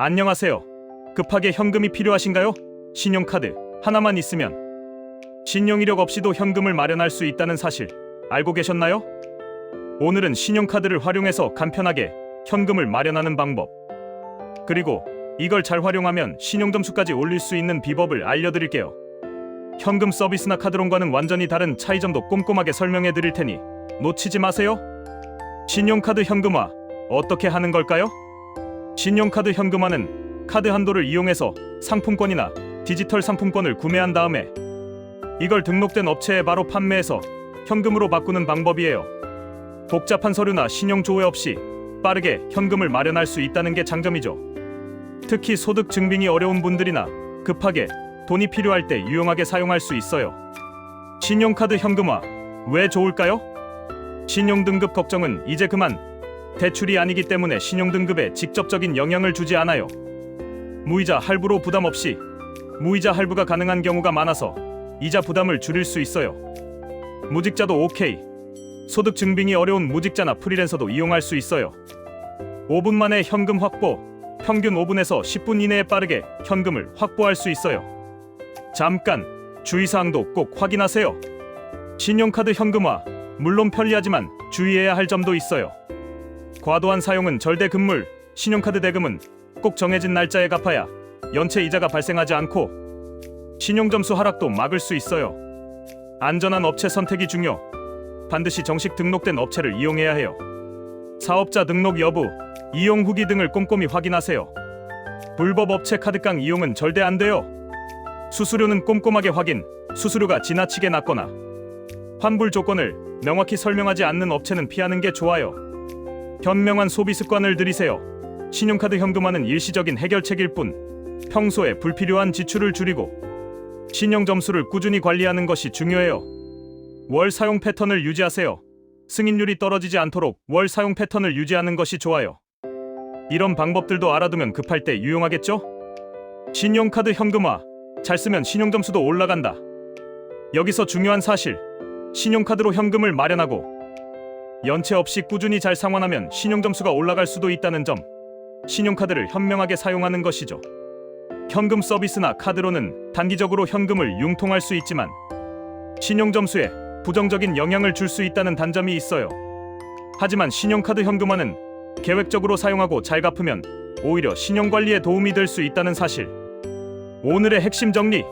안녕하세요. 급하게 현금이 필요하신가요? 신용카드 하나만 있으면 신용 이력 없이도 현금을 마련할 수 있다는 사실 알고 계셨나요? 오늘은 신용카드를 활용해서 간편하게 현금을 마련하는 방법 그리고 이걸 잘 활용하면 신용 점수까지 올릴 수 있는 비법을 알려드릴게요. 현금 서비스나 카드론과는 완전히 다른 차이점도 꼼꼼하게 설명해 드릴 테니 놓치지 마세요. 신용카드 현금화 어떻게 하는 걸까요? 신용카드 현금화는 카드 한도를 이용해서 상품권이나 디지털 상품권을 구매한 다음에 이걸 등록된 업체에 바로 판매해서 현금으로 바꾸는 방법이에요. 복잡한 서류나 신용 조회 없이 빠르게 현금을 마련할 수 있다는 게 장점이죠. 특히 소득 증빙이 어려운 분들이나 급하게 돈이 필요할 때 유용하게 사용할 수 있어요. 신용카드 현금화 왜 좋을까요? 신용 등급 걱정은 이제 그만. 대출이 아니기 때문에 신용 등급에 직접적인 영향을 주지 않아요. 무이자 할부로 부담 없이 무이자 할부가 가능한 경우가 많아서 이자 부담을 줄일 수 있어요. 무직자도 오케이. 소득 증빙이 어려운 무직자나 프리랜서도 이용할 수 있어요. 5분 만에 현금 확보. 평균 5분에서 10분 이내에 빠르게 현금을 확보할 수 있어요. 잠깐 주의사항도 꼭 확인하세요. 신용카드 현금화 물론 편리하지만 주의해야 할 점도 있어요. 과도한 사용은 절대 금물, 신용카드 대금은 꼭 정해진 날짜에 갚아야 연체 이자가 발생하지 않고 신용점수 하락도 막을 수 있어요. 안전한 업체 선택이 중요. 반드시 정식 등록된 업체를 이용해야 해요. 사업자 등록 여부, 이용 후기 등을 꼼꼼히 확인하세요. 불법 업체 카드깡 이용은 절대 안 돼요. 수수료는 꼼꼼하게 확인, 수수료가 지나치게 낮거나 환불 조건을 명확히 설명하지 않는 업체는 피하는 게 좋아요. 현명한 소비 습관을 들이세요. 신용카드 현금화는 일시적인 해결책일 뿐 평소에 불필요한 지출을 줄이고 신용 점수를 꾸준히 관리하는 것이 중요해요. 월 사용 패턴을 유지하세요. 승인율이 떨어지지 않도록 월 사용 패턴을 유지하는 것이 좋아요. 이런 방법들도 알아두면 급할 때 유용하겠죠? 신용카드 현금화 잘 쓰면 신용 점수도 올라간다. 여기서 중요한 사실 신용카드로 현금을 마련하고 연체 없이 꾸준히 잘 상환하면 신용 점수가 올라갈 수도 있다는 점. 신용카드를 현명하게 사용하는 것이죠. 현금 서비스나 카드로는 단기적으로 현금을 융통할 수 있지만 신용 점수에 부정적인 영향을 줄 수 있다는 단점이 있어요. 하지만 신용카드 현금화는 계획적으로 사용하고 잘 갚으면 오히려 신용 관리에 도움이 될 수 있다는 사실. 오늘의 핵심 정리.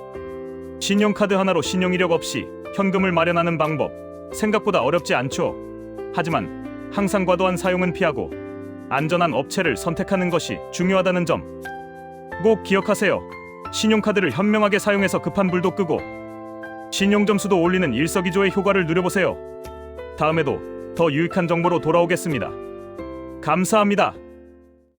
신용카드 하나로 신용 이력 없이 현금을 마련하는 방법. 생각보다 어렵지 않죠. 하지만 항상 과도한 사용은 피하고 안전한 업체를 선택하는 것이 중요하다는 점. 꼭 기억하세요. 신용카드를 현명하게 사용해서 급한 불도 끄고 신용 점수도 올리는 일석이조의 효과를 누려보세요. 다음에도 더 유익한 정보로 돌아오겠습니다. 감사합니다.